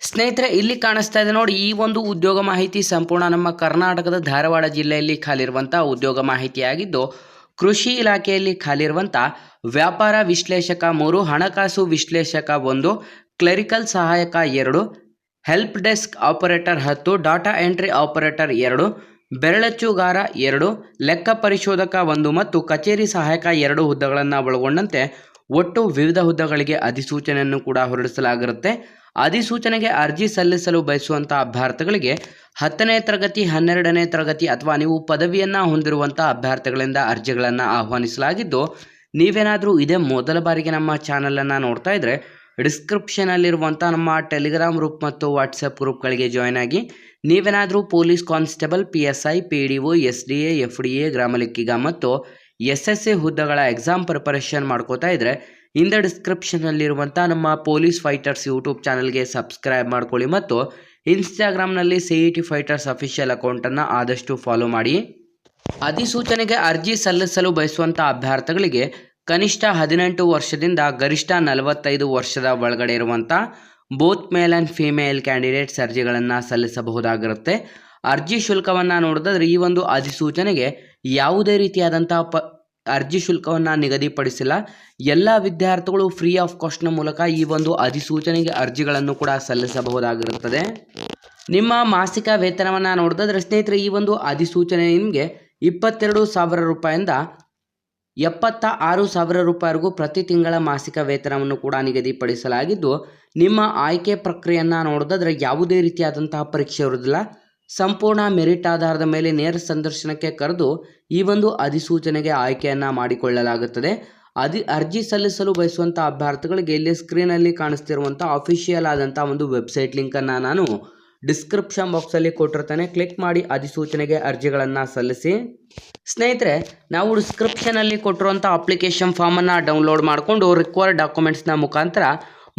ಸ್ನೇಹಿತರೆ, ಇಲ್ಲಿ ಕಾಣಿಸ್ತಾ ಇದೆ ನೋಡಿ, ಈ ಒಂದು ಉದ್ಯೋಗ ಮಾಹಿತಿ ಸಂಪೂರ್ಣ ನಮ್ಮ ಕರ್ನಾಟಕದ ಧಾರವಾಡ ಜಿಲ್ಲೆಯಲ್ಲಿ ಖಾಲಿರುವಂಥ ಉದ್ಯೋಗ ಮಾಹಿತಿಯಾಗಿದ್ದು, ಕೃಷಿ ಇಲಾಖೆಯಲ್ಲಿ ಖಾಲಿರುವಂಥ ವ್ಯಾಪಾರ ವಿಶ್ಲೇಷಕ ಮೂರು, ಹಣಕಾಸು ವಿಶ್ಲೇಷಕ ಒಂದು, ಕ್ಲರಿಕಲ್ ಸಹಾಯಕ ಎರಡು, ಹೆಲ್ಪ್ ಡೆಸ್ಕ್ ಆಪರೇಟರ್ ಹತ್ತು, ಡಾಟಾ ಎಂಟ್ರಿ ಆಪರೇಟರ್ ಎರಡು, ಬೆರಳಚ್ಚುಗಾರ ಎರಡು, ಲೆಕ್ಕ ಪರಿಶೋಧಕ ಒಂದು ಮತ್ತು ಕಚೇರಿ ಸಹಾಯಕ ಎರಡು ಹುದ್ದೆಗಳನ್ನು ಒಳಗೊಂಡಂತೆ ಒಟ್ಟು ವಿವಿಧ ಹುದ್ದೆಗಳಿಗೆ ಅಧಿಸೂಚನೆಯನ್ನು ಕೂಡ ಹೊರಡಿಸಲಾಗಿರುತ್ತೆ. ಅಧಿಸೂಚನೆಗೆ ಅರ್ಜಿ ಸಲ್ಲಿಸಲು ಬಯಸುವಂಥ ಅಭ್ಯರ್ಥಿಗಳಿಗೆ ಹತ್ತನೇ ತರಗತಿ, ಹನ್ನೆರಡನೇ ತರಗತಿ ಅಥವಾ ನೀವು ಪದವಿಯನ್ನು ಹೊಂದಿರುವಂಥ ಅಭ್ಯರ್ಥಿಗಳಿಂದ ಅರ್ಜಿಗಳನ್ನು ಆಹ್ವಾನಿಸಲಾಗಿದ್ದು, ನೀವೇನಾದರೂ ಇದೇ ಮೊದಲ ಬಾರಿಗೆ ನಮ್ಮ ಚಾನಲನ್ನು ನೋಡ್ತಾ ಇದ್ದರೆ ಡಿಸ್ಕ್ರಿಪ್ಷನಲ್ಲಿರುವಂಥ ನಮ್ಮ ಟೆಲಿಗ್ರಾಮ್ ಗ್ರೂಪ್ ಮತ್ತು ವಾಟ್ಸಪ್ ಗ್ರೂಪ್ಗಳಿಗೆ ಜಾಯ್ನ್ ಆಗಿ, ನೀವೇನಾದರೂ police constable, P S I, P D O, S D A, F D A ಗ್ರಾಮಲೆಕ್ಕಿಗ ಮತ್ತು ಎಸ್ ಎಸ್ ಎ ಹುದ್ದೆಗಳ ಎಕ್ಸಾಮ್ ಪ್ರಿಪರೇಷನ್ ಮಾಡ್ಕೋತಾ ಇದ್ದರೆ ಇಂದ ಡಿಸ್ಕ್ರಿಪ್ಷನ್ನಲ್ಲಿರುವಂಥ ನಮ್ಮ ಪೊಲೀಸ್ ಫೈಟರ್ಸ್ ಯೂಟ್ಯೂಬ್ ಚಾನಲ್ಗೆ ಸಬ್ಸ್ಕ್ರೈಬ್ ಮಾಡ್ಕೊಳ್ಳಿ ಮತ್ತು ಇನ್ಸ್ಟಾಗ್ರಾಮ್ನಲ್ಲಿ C E T fighters official ಅಕೌಂಟನ್ನು ಆದಷ್ಟು ಫಾಲೋ ಮಾಡಿ. ಅಧಿಸೂಚನೆಗೆ ಅರ್ಜಿ ಸಲ್ಲಿಸಲು ಬಯಸುವಂಥ ಅಭ್ಯರ್ಥಿಗಳಿಗೆ ಕನಿಷ್ಠ ಹದಿನೆಂಟು ವರ್ಷದಿಂದ ಗರಿಷ್ಠ ನಲವತ್ತೈದು ವರ್ಷದ ಒಳಗಡೆ ಇರುವಂಥ both male and female candidates ಅರ್ಜಿಗಳನ್ನು ಸಲ್ಲಿಸಬಹುದಾಗಿರುತ್ತೆ. ಅರ್ಜಿ ಶುಲ್ಕವನ್ನು ನೋಡಿದ್ರೆ ಈ ಒಂದು ಅಧಿಸೂಚನೆಗೆ ಯಾವುದೇ ರೀತಿಯಾದಂಥ ಪ ಅರ್ಜಿ ಶುಲ್ಕವನ್ನು ನಿಗದಿಪಡಿಸಿಲ್ಲ. ಎಲ್ಲ ವಿದ್ಯಾರ್ಥಿಗಳು ಫ್ರೀ ಆಫ್ ಕಾಸ್ಟ್ನ ಮೂಲಕ ಈ ಒಂದು ಅಧಿಸೂಚನೆಗೆ ಅರ್ಜಿಗಳನ್ನು ಕೂಡ ಸಲ್ಲಿಸಬಹುದಾಗಿರುತ್ತದೆ. ನಿಮ್ಮ ಮಾಸಿಕ ವೇತನವನ್ನು ನೋಡಿದ್ರೆ ಸ್ನೇಹಿತರೆ, ಈ ಒಂದು ಅಧಿಸೂಚನೆ ನಿಮಗೆ ಇಪ್ಪತ್ತೆರಡು ಸಾವಿರ ರೂಪಾಯಿಂದ ಎಪ್ಪತ್ತ ಆರು ಸಾವಿರ ರೂಪಾಯಿವರೆಗೂ ಪ್ರತಿ ತಿಂಗಳ ಮಾಸಿಕ ವೇತನವನ್ನು ಕೂಡ ನಿಗದಿಪಡಿಸಲಾಗಿದ್ದು, ನಿಮ್ಮ ಆಯ್ಕೆ ಪ್ರಕ್ರಿಯೆಯನ್ನು ನೋಡಿದ್ರೆ ಯಾವುದೇ ರೀತಿಯಾದಂತಹ ಪರೀಕ್ಷೆ ಇರುವುದಿಲ್ಲ. ಸಂಪೂರ್ಣ ಮೆರಿಟ್ ಆಧಾರದ ಮೇಲೆ ನೇರ ಸಂದರ್ಶನಕ್ಕೆ ಕರೆದು ಈ ಒಂದು ಅಧಿಸೂಚನೆಗೆ ಆಯ್ಕೆಯನ್ನು ಮಾಡಿಕೊಳ್ಳಲಾಗುತ್ತದೆ. ಅದಿ, ಅರ್ಜಿ ಸಲ್ಲಿಸಲು ಬಯಸುವಂಥ ಅಭ್ಯರ್ಥಿಗಳಿಗೆ ಇಲ್ಲಿ ಸ್ಕ್ರೀನಲ್ಲಿ ಕಾಣಿಸ್ತಿರುವಂಥ ಅಫಿಷಿಯಲ್ ಆದಂಥ ಒಂದು ವೆಬ್ಸೈಟ್ ಲಿಂಕನ್ನು ನಾನು ಡಿಸ್ಕ್ರಿಪ್ಷನ್ ಬಾಕ್ಸಲ್ಲಿ ಕೊಟ್ಟಿರ್ತೇನೆ. ಕ್ಲಿಕ್ ಮಾಡಿ ಅಧಿಸೂಚನೆಗೆ ಅರ್ಜಿಗಳನ್ನು ಸಲ್ಲಿಸಿ. ಸ್ನೇಹಿತರೆ, ನಾವು ಡಿಸ್ಕ್ರಿಪ್ಷನಲ್ಲಿ ಕೊಟ್ಟಿರುವಂಥ ಅಪ್ಲಿಕೇಶನ್ ಫಾರ್ಮನ್ನು ಡೌನ್ಲೋಡ್ ಮಾಡಿಕೊಂಡು ರಿಕ್ವೈರ್ಡ್ ಡಾಕ್ಯುಮೆಂಟ್ಸ್ನ ಮುಖಾಂತರ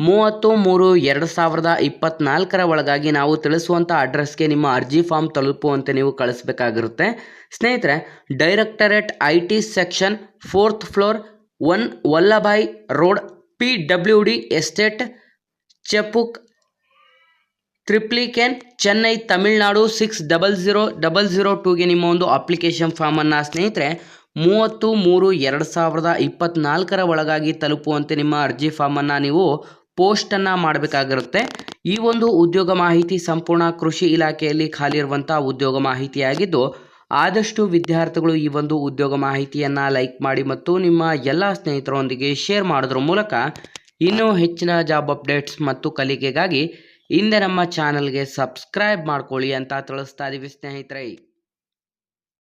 ಮೂವತ್ತು ಮೂರು ಎರಡು ಸಾವಿರದ ಇಪ್ಪತ್ನಾಲ್ಕರ ಒಳಗಾಗಿ ನಾವು ತಿಳಿಸುವಂಥ ಅಡ್ರೆಸ್ಗೆ ನಿಮ್ಮ ಅರ್ಜಿ ಫಾರ್ಮ್ ತಲುಪುವಂತೆ ನೀವು ಕಳಿಸ್ಬೇಕಾಗಿರುತ್ತೆ. ಸ್ನೇಹಿತರೆ, directorate I T section fourth floor one Vallabhbhai road P W D estate, Chepauk, Triplicane, Chennai, Tamil Nadu six double zero double zero ಟೂಗೆ ನಿಮ್ಮ ಒಂದು ಅಪ್ಲಿಕೇಶನ್ ಫಾರ್ಮನ್ನು ಸ್ನೇಹಿತರೆ, ಮೂವತ್ತು ಮೂರು ಎರಡು ಸಾವಿರದ ಇಪ್ಪತ್ನಾಲ್ಕರ ಒಳಗಾಗಿ ತಲುಪುವಂತೆ ನಿಮ್ಮ ಅರ್ಜಿ ಫಾರ್ಮನ್ನು ನೀವು ಪೋಸ್ಟನ್ನು ಮಾಡಬೇಕಾಗಿರುತ್ತೆ. ಈ ಒಂದು ಉದ್ಯೋಗ ಮಾಹಿತಿ ಸಂಪೂರ್ಣ ಕೃಷಿ ಇಲಾಖೆಯಲ್ಲಿ ಖಾಲಿ ಇರುವಂಥ ಉದ್ಯೋಗ ಮಾಹಿತಿಯಾಗಿದ್ದು, ಆದಷ್ಟು ವಿದ್ಯಾರ್ಥಿಗಳು ಈ ಒಂದು ಉದ್ಯೋಗ ಮಾಹಿತಿಯನ್ನು ಲೈಕ್ ಮಾಡಿ ಮತ್ತು ನಿಮ್ಮ ಎಲ್ಲ ಸ್ನೇಹಿತರೊಂದಿಗೆ ಶೇರ್ ಮಾಡೋದ್ರ ಮೂಲಕ ಇನ್ನೂ ಹೆಚ್ಚಿನ ಜಾಬ್ ಅಪ್ಡೇಟ್ಸ್ ಮತ್ತು ಕಲಿಕೆಗಾಗಿ ಹಿಂದೆ ನಮ್ಮ ಚಾನಲ್ಗೆ ಸಬ್ಸ್ಕ್ರೈಬ್ ಮಾಡ್ಕೊಳ್ಳಿ ಅಂತ ತಿಳಿಸ್ತಾ ಇದ್ದೀವಿ ಸ್ನೇಹಿತರೆ.